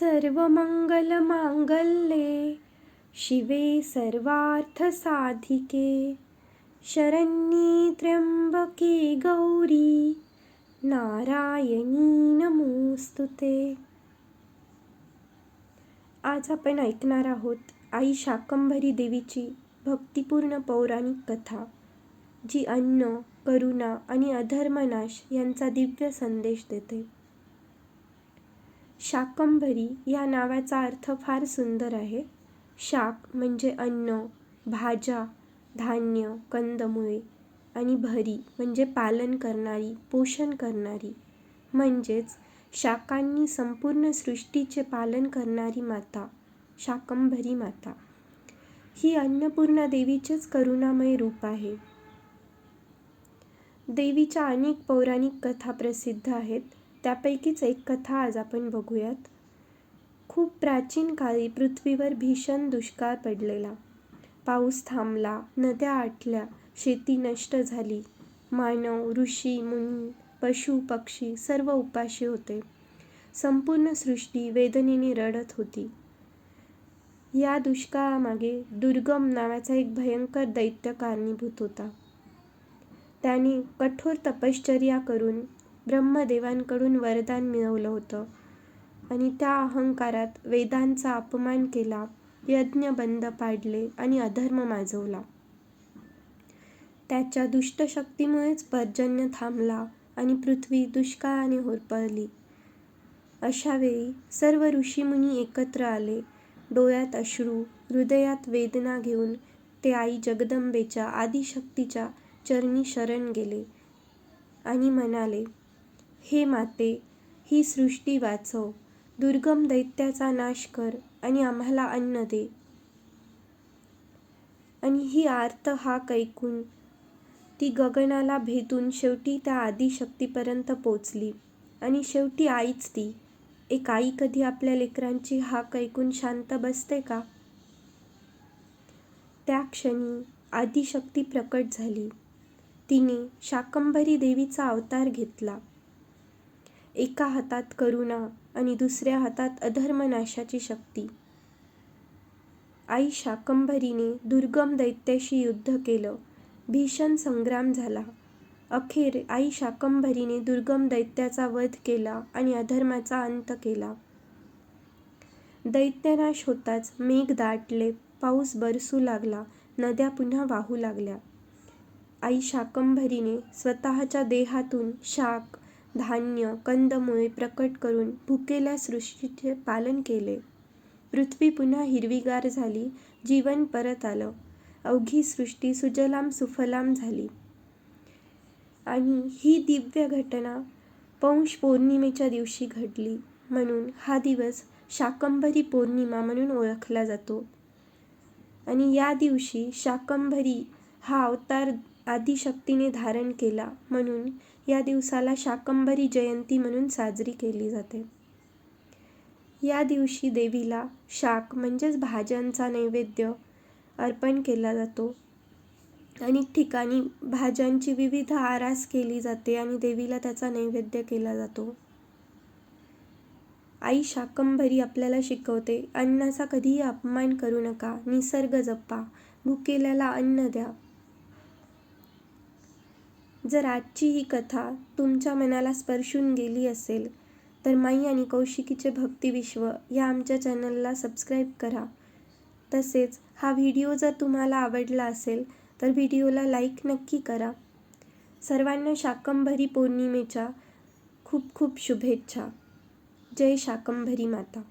सर्व मंगल मांगल्ये शिवे सर्वार्थ साधिके शरण्ये त्र्यंबके गौरी नारायणी नमोस्तु ते। आज आपण ऐकणार आहोत आई शाकंभरी देवीची भक्तिपूर्ण पौराणिक कथा जी अन्न करुणा आणि अधर्मनाश यांचा दिव्य संदेश देते. शाकंभरी या नावाचा अर्थ फार सुंदर आहे. शाक म्हणजे अन्न भाज्या धान्य कंदमुळे आणि भरी म्हणजे पालन करणारी पोषण करणारी. म्हणजेच शाकांनी संपूर्ण सृष्टीचे पालन करणारी माता शाकंभरी माता. ही अन्नपूर्णा देवीचेच करुणामय रूप आहे. देवीच्या अनेक पौराणिक कथा प्रसिद्ध आहेत. त्यापैकीच एक कथा आज आपण बघूयात. खूप प्राचीन काळी पृथ्वीवर भीषण दुष्काळ पडलेला. पाऊस थांबला नद्या आटल्या शेती नष्ट झाली. मानव ऋषी मुनी पशु पक्षी सर्व उपाशी होते. संपूर्ण सृष्टी वेदनेने रडत होती. या दुष्काळामागे दुर्गम नावाचा एक भयंकर दैत्य कारणीभूत होता. त्याने कठोर तपश्चर्या करून ब्रह्मदेवांकडून वरदान मिळवलं होतं. आणि त्या अहंकारात वेदांचा अपमान केला यज्ञ बंद पाडले आणि अधर्म माजवला. त्याच्या दुष्टशक्तीमुळेच पर्जन्य थांबला आणि पृथ्वी दुष्काळाने होरपळली. अशावेळी सर्व ऋषीमुनी एकत्र आले डोळ्यात अश्रू हृदयात वेदना घेऊन ते आई जगदंबेच्या आदिशक्तीच्या चरणी शरण गेले आणि म्हणाले हे माते ही सृष्टी वाचव दुर्गम दैत्याचा नाश कर आणि आम्हाला अन्न दे. आणि ही आर्त हाक ऐकून ती गगनाला भेदून शेवटी त्या आदिशक्तीपर्यंत पोचली. आणि शेवटी आईच ती. एक आई कधी आपल्या लेकरांची हाक ऐकून शांत बसते का? त्या क्षणी आदिशक्ती प्रकट झाली. तिने शाकंभरी देवीचा अवतार घेतला. एका हातात करुणा आणि दुसऱ्या हातात अधर्मनाशाची शक्ती. आई शाकंभरीने दुर्गम दैत्याशी युद्ध केलं. भीषण संग्राम झाला. अखेर आई शाकंभरीने दुर्गम दैत्याचा वध केला आणि अधर्माचा अंत केला. दैत्यनाश होताच मेघ दाटले पाऊस बरसू लागला नद्या पुन्हा वाहू लागल्या. आई शाकंभरीने स्वतःच्या देहातून शाक धान्य कंदमुळे प्रकट करून भुकेल्या सृष्टीचे पालन केले. पृथ्वी पुन्हा हिरवीगार झाली जीवन परत आलं. अवघी सृष्टी सुजलाम सुफलाम झाली. आणि ही दिव्य घटना पौष पौर्णिमेच्या दिवशी घडली म्हणून हा दिवस शाकंभरी पौर्णिमा म्हणून ओळखला जातो. आणि या दिवशी शाकंभरी हा अवतार आदिशक्तीने धारण केला म्हणून या दिवसाला शाकंभरी जयंती म्हणून साजरी केली जाते. या दिवशी देवीला शाक म्हणजेच भाज्यांचा नैवेद्य अर्पण केला जातो. अनेक ठिकाणी भाज्यांची विविध आरास केली जाते आणि देवीला त्याचा नैवेद्य केला जातो. आई शाकंभरी आपल्याला शिकवते अन्नाचा कधीही अपमान करू नका निसर्ग जपा भुकेल्याला अन्न द्या जर आजची ही कथा तुमच्या मनाला स्पर्शून गेली असेल तर माई आणि कौशिकीचे भक्तिविश्व या आमच्या चॅनलला सबस्क्राईब करा. तसेच हा व्हिडिओ जर तुम्हाला आवडला असेल तर व्हिडिओला लाईक नक्की करा. सर्वांना शाकंभरी पौर्णिमेच्या खूप खूप शुभेच्छा. जय शाकंभरी माता.